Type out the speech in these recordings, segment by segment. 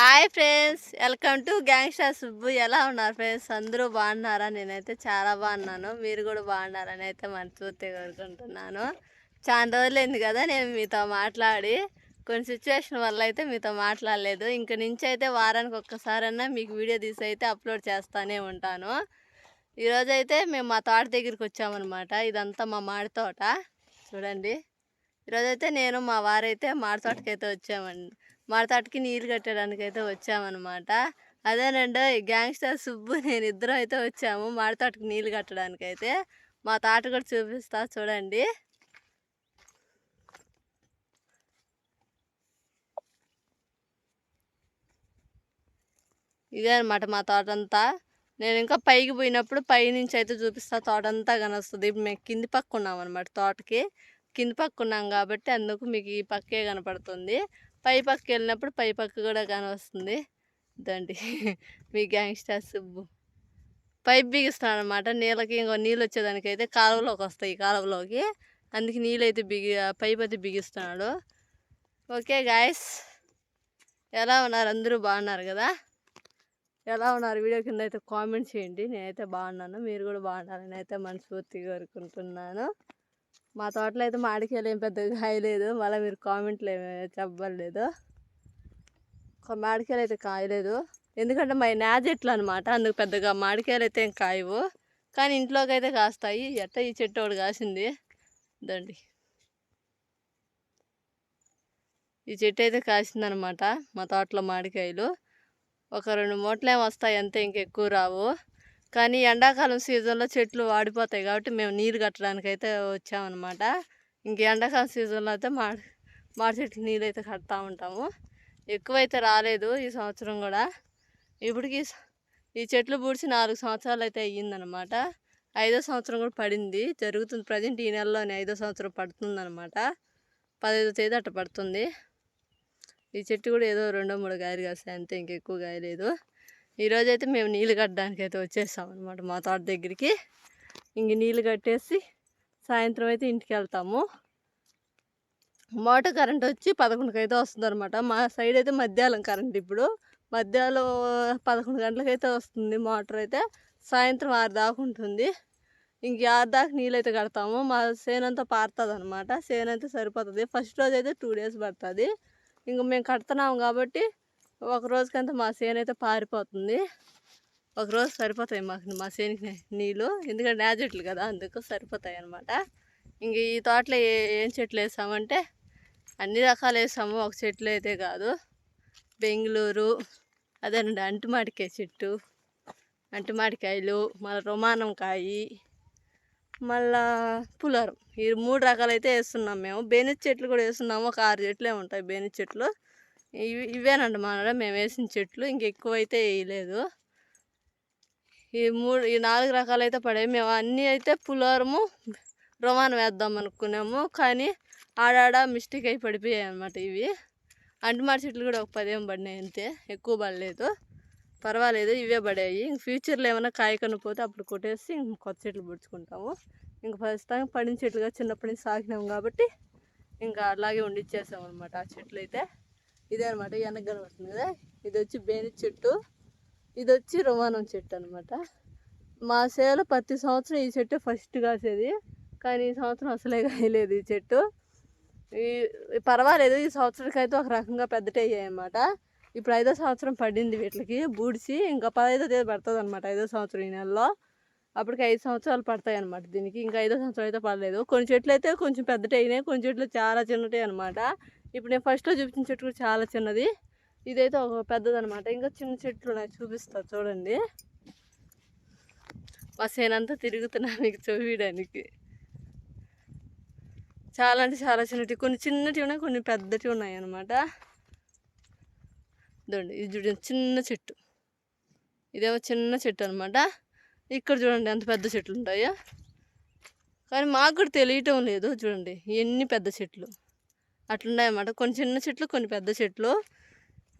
Hi friends welcome to gangster Subbu. ఎలా ఉన్నారు friends? అందరూ బాగున్నారా? నేనైతే చాలా బాగున్నాను. మీరు కూడా బాగున్నారని అయితే మనస్ఫూర్తిగా కోరుకుంటున్నాను. చాలా రోజులైంది కదా నేను మీతో మాట్లాడి కొన్ని సిచ్యువేషన్ వల్ల అయితే మీతో మాట్లాడలేదు. ఇంక నుంచి అయితే వారానికి ఒక్కసారన్నా మీకు వీడియో తీసి అయితే అప్లోడ్ చేస్తూనే ఉంటాను. ఈరోజు అయితే మేము మా తోట దగ్గరికి వచ్చామన్నమాట. ఇదంతా మా మాడి తోట. చూడండి. ఈరోజైతే నేను మా వారైతే మాడి తోటకైతే వచ్చామండి. మా తోటకి నీళ్ళు కట్టడానికి అయితే వచ్చామన్నమాట అదేనండి గ్యాంగ్స్టర్ సుబ్బు నేను ఇద్దరం అయితే వచ్చాము మాడి తోటకి నీళ్ళు కట్టడానికి అయితే మా తాట కూడా చూపిస్తా చూడండి. ఇదే అనమాట మా తోట అంతా నేను ఇంకా పైకి పోయినప్పుడు పై నుంచి అయితే చూపిస్తా. తోట అంతా కనొస్తుంది. ఇప్పుడు మేము కింది పక్క ఉన్నాం అనమాట తోటకి. కింది పక్క ఉన్నాం కాబట్టి అందుకు మీకు ఈ పక్కే కనపడుతుంది. పై పక్క వెళ్ళినప్పుడు పై పక్క కూడా కానీ వస్తుంది. దండి మీ గ్యాంగ్స్టర్స్ పైప్ బిగిస్తున్నాడు అనమాట నీళ్ళకి ఇంకో నీళ్ళు వచ్చేదానికైతే కాలువలోకి వస్తాయి ఈ కాలువలోకి. అందుకే నీళ్ళు అయితే బిగి పైప్ అయితే బిగిస్తున్నాడు. Okay guys. ఎలా ఉన్నారు? అందరూ బాగున్నారు కదా? ఎలా ఉన్నారు? వీడియో కింద అయితే కామెంట్ చేయండి. నేనైతే బాగున్నాను. మీరు కూడా బాగున్నారని అయితే మనస్ఫూర్తిగా కోరుకుంటున్నాను. మా తోటలో అయితే మాడికాయలు ఏం పెద్దగా కాయలేదు. మళ్ళీ మీరు కామెంట్లు ఏమి చెప్పలేదు ఒక అయితే కాయలేదు. ఎందుకంటే మా నా చెట్లు అనమాట అందుకు పెద్దగా మాడికాయలు అయితే ఏం కాయవు. కానీ ఇంట్లోకి అయితే కాస్తాయి. ఎట్ట ఈ చెట్టు ఒకటి కాసింది. దండి ఈ చెట్టు అయితే కాసిందనమాట మా తోటలో మామిడికాయలు. ఒక రెండు మూటలేం వస్తాయి అంతే ఇంకెక్కువ రావు. కానీ ఎండాకాలం సీజన్లో చెట్లు వాడిపోతాయి కాబట్టి మేము నీరు కట్టడానికి అయితే వచ్చామన్నమాట. ఇంక ఎండాకాలం సీజన్లో అయితే మాడి మాడి చెట్టుకి నీళ్ళు అయితే కడతా ఉంటాము. ఎక్కువైతే రాలేదు ఈ సంవత్సరం కూడా. ఇప్పటికి ఈ చెట్లు పూడ్చి నాలుగు సంవత్సరాలు అయితే అయ్యిందనమాట ఐదో సంవత్సరం కూడా పడింది. జరుగుతుంది ప్రజెంట్ ఈ నెలలోనే ఐదో సంవత్సరం పడుతుందనమాట పదహైదో తేదీ అట్ట పడుతుంది. ఈ చెట్టు కూడా ఏదో రెండో మూడు కాయలు కాస్తాయి అంతే ఇంకెక్కువ కాయలేదు. ఈరోజు అయితే మేము నీళ్ళు కట్టడానికి అయితే వచ్చేసాం అనమాట మా తోట దగ్గరికి. ఇంక నీళ్ళు కట్టేసి సాయంత్రం అయితే ఇంటికి వెళ్తాము. మోటార్ కరెంట్ వచ్చి పదకొండుకి అయితే వస్తుంది అనమాట మా సైడ్ అయితే మధ్యాహ్నం కరెంట్ ఇప్పుడు. మధ్యాహ్నం పదకొండు గంటలకైతే వస్తుంది మోటార్ అయితే. సాయంత్రం ఆరు దాకా ఉంటుంది. ఇంక ఆరు దాకా నీళ్ళు కడతాము. మా అంతా పారుతుంది అనమాట చేను అయితే సరిపోతుంది. ఫస్ట్ రోజు అయితే టూ డేస్ పడుతుంది. ఇంక మేము కడుతున్నాం కాబట్టి ఒక రోజుకంతా మా సేను అయితే పారిపోతుంది. ఒక రోజు సరిపోతాయి మాకు మా సేనికి నీళ్ళు. ఎందుకంటే నాజెట్లు కదా అందుకు సరిపోతాయి అనమాట ఇంక ఈ తోటలో ఏ ఏం చెట్లు వేసామంటే అన్ని రకాలు వేసాము. ఒక చెట్లు అయితే కాదు. బెంగళూరు అదేనండి అంటుమాడికాయ చెట్టు అంటుమాడికాయలు మళ్ళీ రుమానం కాయి మళ్ళా పులారం. ఈ మూడు రకాలు అయితే వేస్తున్నాం మేము. బేనిస్ చెట్లు కూడా వేస్తున్నాము. ఒక ఆరు చెట్లే ఉంటాయి బేనిస్ చెట్లు. ఇవి ఇవేనండి మన మేము వేసిన చెట్లు ఇంకెక్కువైతే వేయలేదు. ఈ మూడు ఈ నాలుగు రకాలు అయితే పడాయి మేము అన్నీ అయితే పులోరము రొమాన్ వేద్దాం అనుకున్నాము. కానీ ఆడాడ మిస్టేక్ అయి పడిపోయాయి అనమాట ఇవి. అంటుమారి చెట్లు కూడా ఒక పదేం పడినాయి అంతే. ఎక్కువ పడలేదు. పర్వాలేదు ఇవే పడాయి ఇంక ఫ్యూచర్లో ఏమైనా కాయ కనుపోతే అప్పుడు కొట్టేసి ఇంక కొత్త చెట్లు పుడుచుకుంటాము. ఇంక ప్రస్తుతానికి పడిన చెట్లుగా చిన్నప్పటి నుంచి సాగినాము కాబట్టి ఇంకా అలాగే ఉండిచ్చేసాం అనమాట ఆ చెట్లు అయితే ఇదే అనమాట వెనక కనబడుతుంది కదా? ఇది వచ్చి బేని చెట్టు. ఇది వచ్చి రుమానం చెట్టు అనమాట మా సేలో ప్రతి సంవత్సరం ఈ చెట్టు ఫస్ట్ కాసేది. కానీ ఈ సంవత్సరం అసలే కాయలేదు ఈ చెట్టు. ఈ పర్వాలేదు ఈ సంవత్సరానికైతే ఒక రకంగా పెద్దటే అయ్యాయన్నమాట ఇప్పుడు ఐదో సంవత్సరం పడింది వీటికి బూడిసి ఇంకా పదైదో తేదీ పడుతుంది అనమాట ఐదో సంవత్సరం ఈ నెలలో. అప్పటికి ఐదు సంవత్సరాలు పడతాయి అనమాట దీనికి. ఇంకా ఐదో సంవత్సరం అయితే పడలేదు. కొన్ని చెట్లు అయితే కొంచెం పెద్దటే అయినాయి కొన్ని చెట్లు చాలా చిన్నటే అనమాట ఇప్పుడు నేను ఫస్ట్లో చూపించిన చెట్టు కూడా చాలా చిన్నది. ఇదైతే ఒక పెద్దదనమాట ఇంకా చిన్న చెట్లు ఉన్నాయి చూపిస్తా చూడండి. మా సేనంతా తిరుగుతున్నా మీకు చూపించడానికి చాలా అంటే చాలా చిన్నటి కొన్ని చిన్నటి ఉన్నాయి కొన్ని పెద్దటి ఉన్నాయి అనమాట చూడండి ఇది చూడండి చిన్న చెట్టు. ఇదేమో చిన్న చెట్టు అనమాట ఇక్కడ చూడండి ఎంత పెద్ద చెట్లు ఉంటాయో. కానీ మాకు కూడా తెలియటం లేదు చూడండి ఎన్ని పెద్ద చెట్లు. అట్లున్నాయన్నమాట. కొన్ని చిన్న చెట్లు కొన్ని పెద్ద చెట్లు.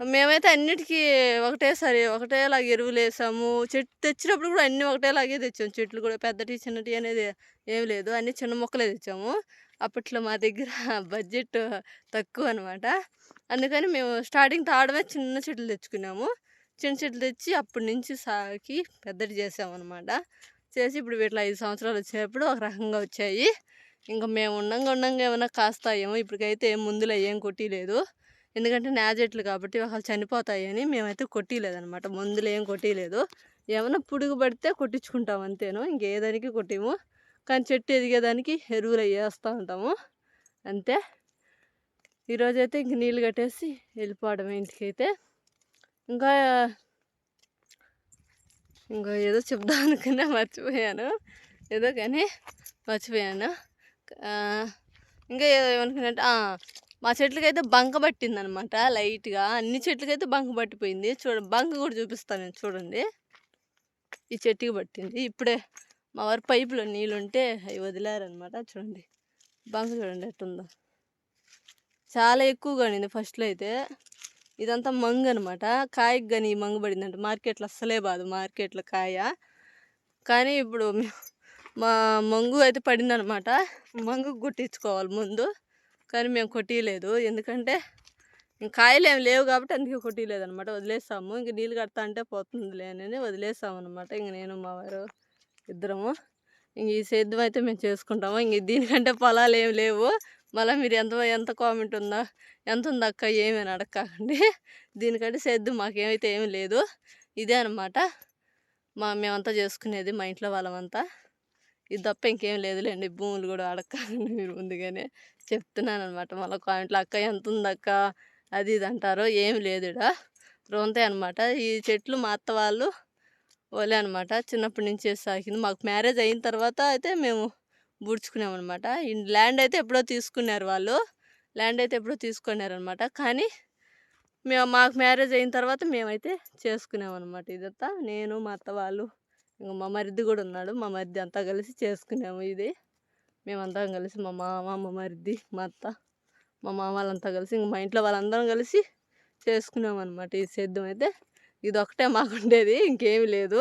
మేమైతే అన్నిటికీ ఒకటేసారి ఒకటేలాగా ఎరువులు వేసాము. చెట్టు తెచ్చినప్పుడు కూడా అన్నీ ఒకటేలాగే తెచ్చాము. చెట్లు కూడా పెద్దటి చిన్నటి అనేది ఏం లేదు. అన్నీ చిన్న మొక్కలే తెచ్చాము. అప్పట్లో మా దగ్గర బడ్జెట్ తక్కువ అనమాట అందుకని మేము స్టార్టింగ్ తాడమే చిన్న చెట్లు తెచ్చుకున్నాము. చిన్న చెట్లు తెచ్చి అప్పటి నుంచి సాకి పెద్దటి చేసామన్నమాట. చేసి ఇప్పుడు వీటిలో ఐదు సంవత్సరాలు వచ్చేటప్పుడు ఒక రకంగా వచ్చాయి. ఇంకా మేము ఉండంగా ఉండంగా ఏమైనా కాస్తాయేమో ఇప్పటికైతే ఏం ముందులో ఏం కొట్టిలేదు. ఎందుకంటే నాజెట్లు కాబట్టి ఒకళ్ళు చనిపోతాయని మేమైతే కొట్టిలేదనమాట. మందులు ఏం కొట్టిలేదు. ఏమైనా పురుగు పడితే కొట్టించుకుంటాం అంతేను ఇంకేదానికి కొట్టిము. కానీ చెట్టు ఎదిగేదానికి ఎరువులు వేస్తూ ఉంటాము. అంతే. ఈరోజైతే ఇంక నీళ్ళు కట్టేసి వెళ్ళిపోవడం ఇంటికైతే. ఇంకా ఇంకా ఏదో చెప్దాం అనుకున్నా మర్చిపోయాను. ఏదో కానీ మర్చిపోయాను. ఇంకా ఏదో ఏమనుకున్నట్టు మా చెట్లకైతే బంక పట్టింది అనమాట లైట్గా. అన్ని చెట్లకైతే బంక పట్టిపోయింది. చూడ బంక కూడా చూపిస్తాను నేను చూడండి. ఈ చెట్టుకి పట్టింది. ఇప్పుడే మా వారి పైపులో నీళ్ళు ఉంటే అవి వదిలారనమాట. చూడండి బంక చూడండి ఎట్టుందో. చాలా ఎక్కువగా ఉండింది ఫస్ట్లో అయితే. ఇదంతా మంగు అనమాట. కాయకి కానీ మంగు పడిందంట మార్కెట్లో అస్సలే బాదు. మార్కెట్లో కాయ. కానీ ఇప్పుడు మేము మా మంగు అయితే పడిందనమాట. మంగు గుట్టించుకోవాలి ముందు. కానీ మేము కొట్టియలేదు. ఎందుకంటే ఇంక కాయలు ఏం లేవు కాబట్టి అందుకే కొట్టియలేదు అనమాట వదిలేసాము ఇంక నీళ్ళు కడతా అంటే పోతుందిలే అని వదిలేసాము అనమాట ఇంక నేను మా వారు ఇద్దరము. ఇంక ఈ సేద్యం అయితే మేము చేసుకుంటాము. ఇంక దీనికంటే పొలాలు ఏం లేవు. మళ్ళీ మీరు ఎంత ఎంత కామెంట్ ఉందా ఎంత ఉంది అక్క ఏమని అడగకండి. దీనికంటే సేద్యం మాకేమైతే ఏమి లేదు. ఇదే అనమాట. మా మేమంతా చేసుకునేది మా ఇంట్లో వాళ్ళమంతా. ఇది తప్ప ఇంకేం లేదులేండి. భూములు కూడా అడగాలని మీరు ముందుగానే చెప్తున్నాను అనమాట మళ్ళీ కాయింట్లో అక్క ఎంత ఉంది అక్క అది ఇది అంటారో ఏం లేదుడా? రోంతాయి రోంతే అనమాట ఈ చెట్లు మా అత్త వాళ్ళు ఓలే అనమాట చిన్నప్పటి నుంచే సాగింది మాకు మ్యారేజ్ అయిన తర్వాత అయితే మేము బూడ్చుకున్నామన్నమాట ఈ ల్యాండ్ అయితే ఎప్పుడో తీసుకున్నారు వాళ్ళు. ల్యాండ్ అయితే ఎప్పుడో తీసుకున్నారనమాట కానీ మేము మాకు మ్యారేజ్ అయిన తర్వాత మేమైతే చేసుకున్నామన్నమాట ఇదంతా. నేను మా అత్త వాళ్ళు ఇంక మా మరిది కూడా ఉన్నాడు. మా మరిది అంతా కలిసి చేసుకున్నాము ఇది. మేమంతా కలిసి మా మామ మా మరిది మా అత్త మా మామ వాళ్ళంతా కలిసి ఇంక మా ఇంట్లో వాళ్ళందరం కలిసి చేసుకున్నాం అనమాట ఈ సేద్యం అయితే ఇది ఒకటే మాకు ఉండేది లేదు.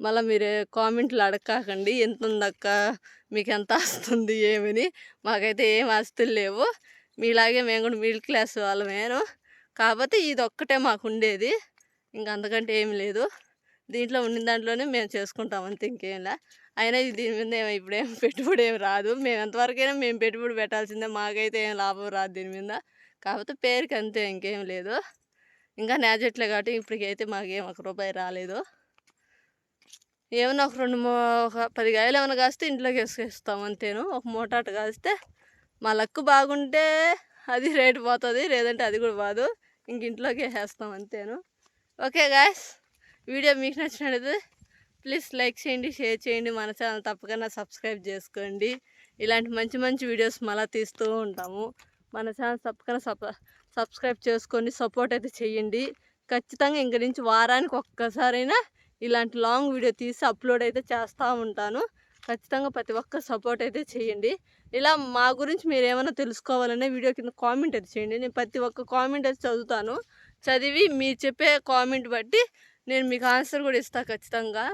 మళ్ళీ మీరు కామెంట్లు అడగకండి ఎంత ఉందక్క మీకు ఎంత వస్తుంది? ఏమని? మాకైతే ఏం ఆస్తులు లేవు. మీలాగే మేము కూడా మిడిల్ క్లాస్ వాళ్ళమేను. కాకపోతే ఇది ఒక్కటే మాకు ఉండేది ఇంక అంతకంటే ఏమి లేదు. దీంట్లో ఉన్న దాంట్లోనే మేము చేసుకుంటాం అంతే ఇంకేంలా. అయినా ఇది దీని మీద ఏమో ఇప్పుడు ఏం పెట్టుబడి ఏం రాదు. మేము ఎంతవరకైనా మేము పెట్టుబడి పెట్టాల్సిందే. మాకైతే ఏం లాభం రాదు దీని మీద. కాకపోతే పేరుకి అంతే ఇంకేం లేదు. ఇంకా నాజెట్లే కాబట్టి ఇప్పటికైతే మాకేం ఒక రూపాయి రాలేదు. ఏమన్నా ఒక రెండు మూ ఒక పది కాయలు ఏమైనా కాస్తే ఇంట్లోకి వేసుకేస్తాం అంతేను. ఒక మూటాట కాస్తే మా లక్కు బాగుంటే అది రేటు పోతుంది. లేదంటే అది కూడా బాదు. ఇంక ఇంట్లోకి వేసేస్తాం అంతేను. Okay guys. వీడియో మీకు నచ్చినట్లయితే ప్లీజ్ లైక్ చేయండి షేర్ చేయండి. మన ఛానల్ తప్పకుండా సబ్స్క్రైబ్ చేసుకోండి. ఇలాంటి మంచి మంచి వీడియోస్ మళ్ళీ తీస్తూ ఉంటాము. మన ఛానల్ తప్పకుండా సబ్ సబ్స్క్రైబ్ చేసుకోండి సపోర్ట్ అయితే చేయండి. ఖచ్చితంగా ఇంక నుంచి వారానికి ఒక్కసారైనా ఇలాంటి లాంగ్ వీడియో తీసి అప్లోడ్ అయితే చేస్తూ ఉంటాను. ఖచ్చితంగా ప్రతి ఒక్క సపోర్ట్ అయితే చేయండి. ఇలా మా గురించి మీరు ఏమైనా తెలుసుకోవాలనే వీడియో కింద కామెంట్ అయితే చేయండి. నేను ప్రతి ఒక్క కామెంట్ అయితే చదువుతాను. చదివి మీరు చెప్పే కామెంట్ బట్టి నేను మీకు ఆన్సర్ కూడా ఇస్తాను ఖచ్చితంగా.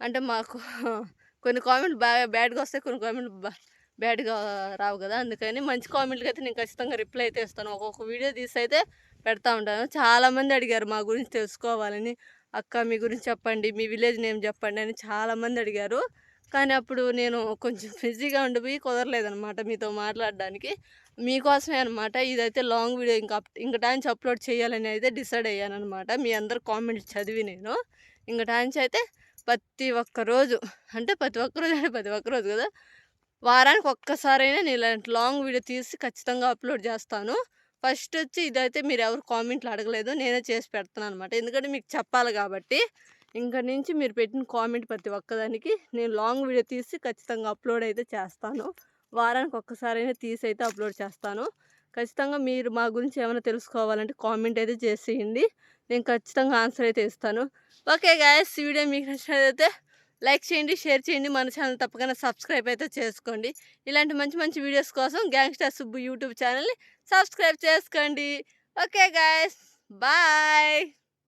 అంటే మాకు కొన్ని కామెంట్లు బాగా బ్యాడ్గా వస్తాయి కొన్ని కామెంట్లు బ్యాడ్గా రావు కదా. అందుకని మంచి కామెంట్కి అయితే నేను ఖచ్చితంగా రిప్లై అయితే ఇస్తాను. ఒక్కొక్క వీడియో తీసి అయితే పెడతా ఉంటాను. చాలామంది అడిగారు మా గురించి తెలుసుకోవాలని. అక్క మీ గురించి చెప్పండి మీ విలేజ్ నేమ్ చెప్పండి అని చాలామంది అడిగారు. కానీ అప్పుడు నేను కొంచెం బిజీగా ఉండిపోయి కుదరలేదనమాట మీతో మాట్లాడడానికి. మీకోసమే అనమాట ఇదైతే లాంగ్ వీడియో. ఇంకా ఇంక టైంచి అప్లోడ్ చేయాలని అయితే డిసైడ్ అయ్యాను అనమాట మీ అందరు కామెంట్స్ చదివి నేను. ఇంక టైంచి అయితే ప్రతి ఒక్క రోజు అంటే ప్రతి ఒక్క రోజు అంటే ప్రతి ఒక్క రోజు కదా. వారానికి ఒక్కసారైనా నేను ఇలాంటి లాంగ్ వీడియో తీసి ఖచ్చితంగా అప్లోడ్ చేస్తాను. ఫస్ట్ వచ్చి ఇదైతే మీరు ఎవరు కామెంట్లు అడగలేదు. నేనే చేసి పెడతాను అనమాట ఎందుకంటే మీకు చెప్పాలి కాబట్టి. ఇంకా నుంచి మీరు పెట్టిన కామెంట్ ప్రతి ఒక్కదానికి నేను లాంగ్ వీడియో తీసి ఖచ్చితంగా అప్లోడ్ అయితే చేస్తాను. వారానికి ఒక్కసారైనా తీసి అయితే అప్లోడ్ చేస్తాను. ఖచ్చితంగా మీరు మా గురించి ఏమైనా తెలుసుకోవాలంటే కామెంట్ అయితే చేసేయండి. నేను ఖచ్చితంగా ఆన్సర్ అయితే ఇస్తాను. ఓకే గాయస్ వీడియో మీకు నచ్చినట్లయితే లైక్ చేయండి షేర్ చేయండి. మన ఛానల్ తప్పకుండా సబ్స్క్రైబ్ అయితే చేసుకోండి. ఇలాంటి మంచి మంచి వీడియోస్ కోసం గ్యాంగ్స్టర్ సుబ్బు యూట్యూబ్ ఛానల్ని సబ్స్క్రైబ్ చేసుకోండి. Okay guys bye!